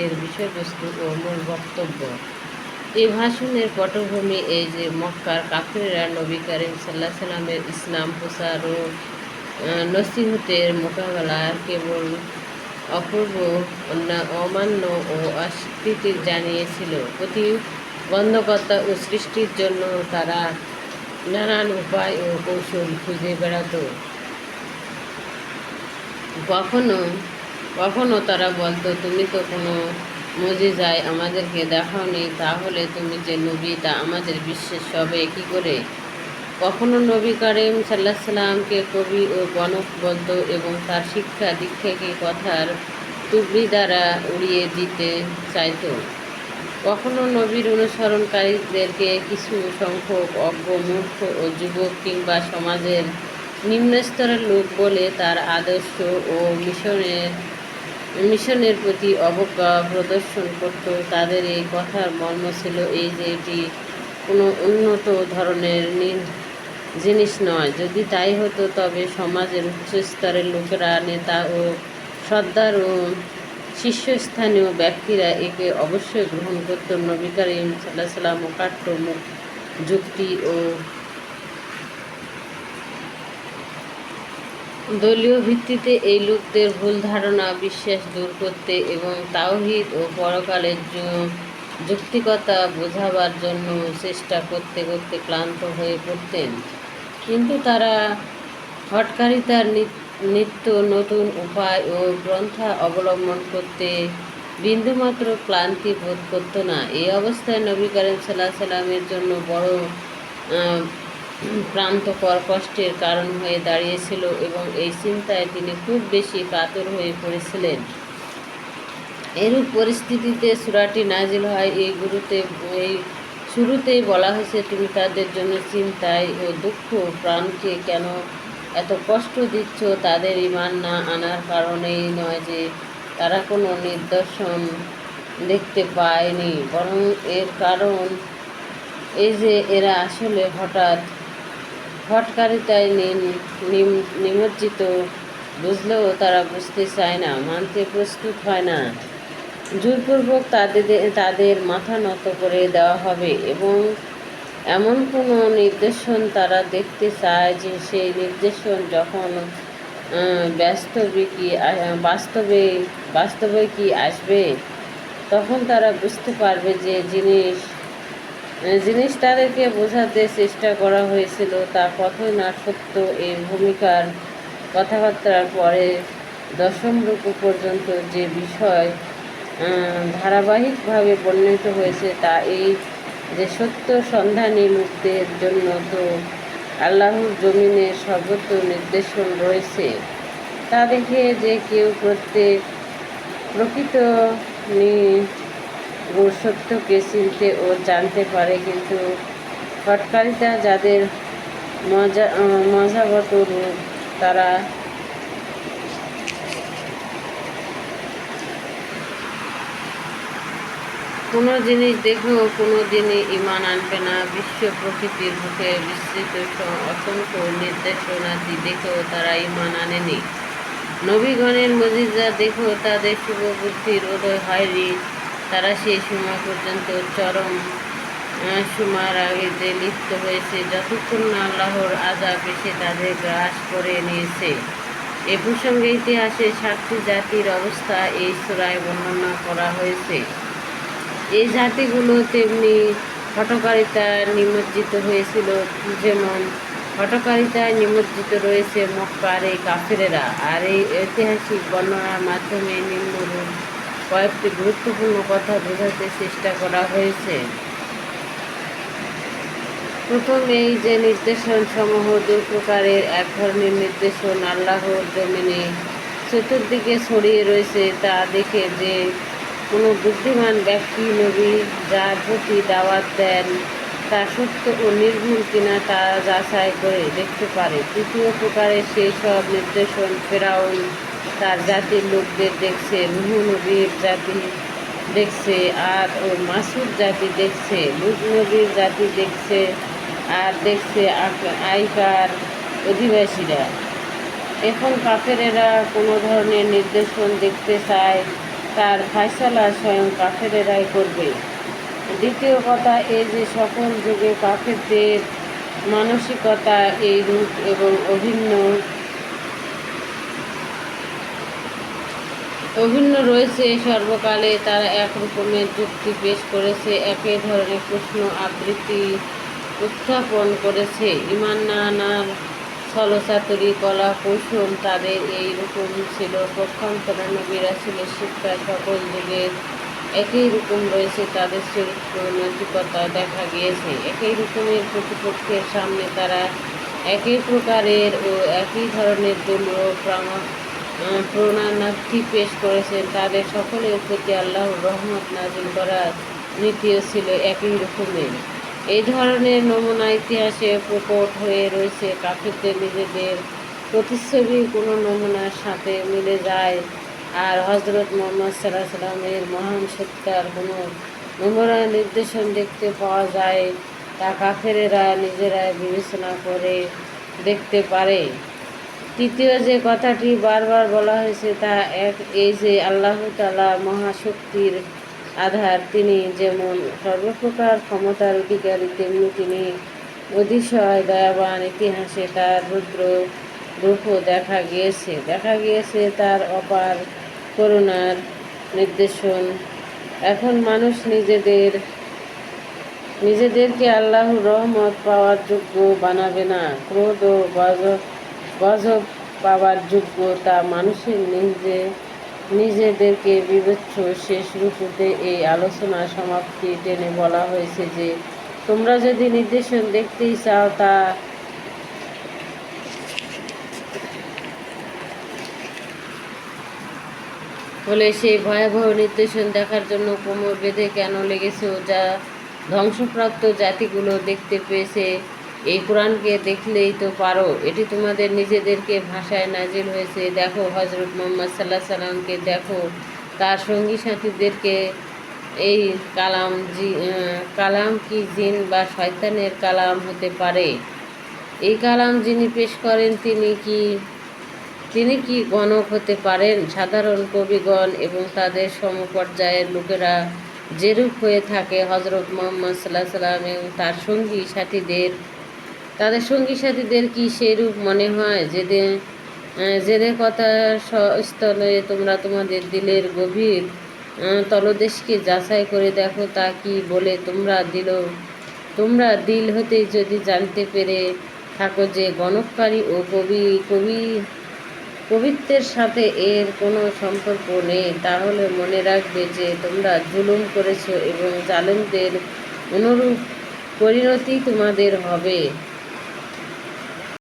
এর বিষয়বস্তু ও মূল বক্তব্য। এই ভাষণের পটভূমি এই যে মক্কার কাফিরেরা নবী করিম সাল্লাহ সাল্লামের ইসলাম প্রচার ও নসিহতের মোকাবেলার কেবল অপূর্ব অমান্য ও অস্বীকৃতি জানিয়েছিল। প্রতিবন্ধকতা ও সৃষ্টির জন্য তারা নানান উপায় ও কৌশল খুঁজে বেড়াত। কখনো কখনো তারা বলতো, তুমি তো কোনো যায় আমাদেরকে দেখাও দেখাওনি, তাহলে তুমি যে নবী তা আমাদের বিশ্বের সবে কী করে? কখনো নবী করিম সাল্লাহ সাল্লামকে কবি ও বলতো এবং তার শিক্ষা দীক্ষাকে কথার টুবড়ি দ্বারা উড়িয়ে দিতে চাইত। কখনো নবীর অনুসরণকারীদেরকে কিছু সংখ্যক অজ্ঞ মূর্খ ও যুবক কিংবা সমাজের নিম্নস্তরের লোক বলে তার আদর্শ ও মিশনের মিশনের প্রতি অবজ্ঞা প্রদর্শন করত। তাদের এই কথার মর্ম ছিল এই যে এটি কোনো উন্নত ধরনের জিনিস নয়। যদি তাই হতো, তবে সমাজের উচ্চস্তরের লোকেরা, নেতা ও সর্দার ও শীর্ষস্থানীয় ব্যক্তিরা একে অবশ্যই গ্রহণ করত। নবী করিম সাল্লাহ সাল্লাম যুক্তি ও দলীয় ভিত্তিতে এই লোকদের ভুল ধারণা, বিশ্বাস দূর করতে এবং তাওহিদ ও পরকালের যুক্তিকতা বোঝাবার জন্য চেষ্টা করতে করতে ক্লান্ত হয়ে পড়তেন। কিন্তু তারা হটকারিতার নিত্য নতুন উপায় ও গ্রন্থা অবলম্বন করতে বিন্দুমাত্র ক্লান্তি বোধ করতো না। এই অবস্থায় নবী করিম সাল্লাহ সাল্লামের জন্য বড় প্রান্তকর কষ্টের কারণ হয়ে দাঁড়িয়েছিল এবং এই চিন্তায় তিনি খুব বেশি কাতর হয়ে পড়েছিলেন। এরূপ পরিস্থিতিতে সুরাটি নাজিল হয়, এই গুরুতে, এই শুরুতেই বলা হয়েছে, তুমি তাদের জন্য চিন্তায় ও দুঃখ প্রাণকে কেন এত কষ্ট দিচ্ছ? তাদের ইমান না আনার কারণেই নয় যে তারা কোনো নিদর্শন দেখতে পায়নি, বরং এর কারণ এই যে এরা আসলে হঠাৎ হটকারিতায় নিমজ্জিত। বুঝলেও তারা বুঝতে চায় না, মানতে প্রস্তুত হয় না। জোরপূর্বক তাদের তাদের মাথা নত করে দেওয়া হবে এবং এমন কোনো নির্দেশন তারা দেখতে চায় যে সেই নির্দেশন যখন বাস্তবে কি বাস্তবে বাস্তবে কি আসবে? তখন তারা বুঝতে পারবে যে জিনিস জিনিস তাদেরকে বোঝাতে চেষ্টা করা হয়েছিল তা কতই না সত্য এই ভূমিকার কথাবার্তার পরে দশম রূপ পর্যন্ত যে বিষয় ধারাবাহিকভাবে বর্ণিত হয়েছে তা এই যে সত্য সন্ধানী লোকদের জন্য তো আল্লাহর জমিনে সর্বত্র নির্দেশন রয়েছে। তা দেখে যে কেউ প্রত্যেক প্রকৃত সত্যকে চিনতে ও জানতে পারে, কিন্তু ফটকারিতা যাদের মজা মজাগত রূপ তারা কোনো জিনিস দেখেও কোনো দিনই ইমান আনবে না। বিশ্ব প্রকৃতির মুখে বিস্তৃত অসংখ্য নির্দেশনাদি দেখেও তারা ইমান আনেনি। নবীগণের মজিজা দেখেও তাদের শুভ বুদ্ধির উদয় হয়নি। তারা সেই সময় পর্যন্ত চরম সময়ের আগে যে লিপ্ত হয়েছে, যতক্ষণ না আল্লাহর আজাব এসে তাদের গ্রাস করে নিয়েছে। এ প্রসঙ্গে ইতিহাসে সাতটি জাতির অবস্থা এই সুরায় বর্ণনা করা হয়েছে। এই জাতিগুলো তেমনি হটকারিতায় নিমজ্জিত হয়েছিল। যেমন হটকারিতায় নিমজ্জিত রয়েছে মক্কার এই কাফেরেরা। আর এই ঐতিহাসিক বর্ণনার মাধ্যমে নিম্নরূপ কয়েকটি গুরুত্বপূর্ণ কথা বোঝাতে চেষ্টা করা হয়েছে। প্রথম এই যে নির্দেশন সমূহ দুই প্রকারের, এক ধরনের নির্দেশন আল্লাহর জমিনে চতুর্দিকে ছড়িয়ে রয়েছে তা দেখে যে কোনো বুদ্ধিমান ব্যক্তি, নবী যার প্রতি দাওয়াত দেন তা সত্য ও নির্ভুল কিনা তা যাচাই করে দেখতে পারে। তৃতীয় প্রকারের সেই সব নির্দেশন ফেরাউন তার জাতির লোকদের দেখছে নুহ নবীর জাতি দেখছে, আর ও মাসুদ জাতি দেখছে লুক নবীর জাতি দেখছে, আর দেখছে আইকার অধিবাসীরা। এখন কাফেরেরা কোনো ধরনের নির্দেশন দেখতে চায়, তার ফায়সালা স্বয়ং কাফেরেরাই করবে। দ্বিতীয় কথা এই যে সকল যুগে কাফেরদের মানসিকতা এই রূপ এবং অভিন্ন অভিন্ন রয়েছে সর্বকালে, তারা এক রকমের যুক্তি পেশ করেছে একই ধরনের প্রশ্ন আবৃত্তি উত্থাপন করেছে। ইমান না আনার ছলচাতুরি কলা কৌশল তাদের এই রকম ছিল, পক্ষান্তরে নবীরা ছিল শিক্ষা সকল যুগের একই রকম রয়েছে, তাদের চরিত্র নৈতিকতা দেখা গিয়েছে। একই রকমের প্রতিপক্ষের সামনে তারা একই প্রকারের ও একই ধরনের দলীয় প্রামা প্রণানার্থী পেশ করেছেন। তাদের সকলের প্রতি আল্লাহর রহমত নাজিল করার নীতিও ছিল একই রকমের। এই ধরনের নমুনা ইতিহাসে প্রকট হয়ে রয়েছে। কাফিরদের নিজেদের প্রতিচ্ছবি কোনো নমুনার সাথে মিলে যায়। আর হজরত মোহাম্মদ সাল্লাহ সাল্লামের মহান সত্যার কোনো নমুনা নির্দেশন দেখতে পাওয়া যায় তা কাফেরেরা নিজেরাই বিবেচনা করে দেখতে পারে। তৃতীয় যে কথাটি বারবার বলা হয়েছে তা এক, এই যে আল্লাহ তালা মহাশক্তির আধার, তিনি যেমন সর্বপ্রকার ক্ষমতার অধিকারী, তেমনি তিনি অতিশয় দয়াবান ইতিহাসে তার রুদ্র রূপও দেখা গিয়েছে। দেখা গিয়েছে তার অপার করুণার নির্দেশন। এখন মানুষ নিজেদের, নিজেদেরকে আল্লাহর রহমত পাওয়ার যোগ্য বানাবে না। ক্রোধ ও গজব গজব পাওয়ার যোগ্য তা মানুষের নিজে, নিজেদেরকে বিবেচ্য শেষ রূপতে এই আলোচনা সমাপ্তি টেনে বলা হয়েছে যে, তোমরা যদি নির্দেশন দেখতেই চাও তা হলে সেই ভয়াবহ নির্দেশন দেখার জন্য কোমর বেঁধে কেন লেগেছে যা ধ্বংসপ্রাপ্ত জাতিগুলো দেখতে পেয়েছে এই কোরআনকে দেখলেই তো পারো। এটি তোমাদের নিজেদেরকে ভাষায় নাজিল হয়েছে। দেখো হজরত মোহাম্মদ সাল্লাহ সাল্লামকে দেখো। তার সঙ্গী সাথীদেরকে এই কালাম জি কালাম কি জিন বা শয়তানের কালাম হতে পারে? এই কালাম যিনি পেশ করেন তিনি কি তিনি কি গণক হতে পারেন? সাধারণ কবিগণ এবং তাদের সমপর্যায়ের লোকেরা যেরূপ হয়ে থাকে হজরত মোহাম্মদ সাল্লাহ সাল্লাম এবং তার সঙ্গী সাথীদের তাদের সঙ্গী সাথীদের কি সেরূপ মনে হয়? যেদের যেদের কথা স্থলে তোমরা তোমাদের দিলের গভীর তলদেশকে যাচাই করে দেখো তা কি বলে তোমরা দিল তোমরা দিল হতেই যদি জানতে পেরে থাকো যে গণককারী ও কবি কবি, কবিত্বের সাথে এর কোনো সম্পর্ক নেই, তাহলে মনে রাখবে যে তোমরা জুলুম করেছ এবং জালেমদের অনুরূপ পরিণতি তোমাদের হবে।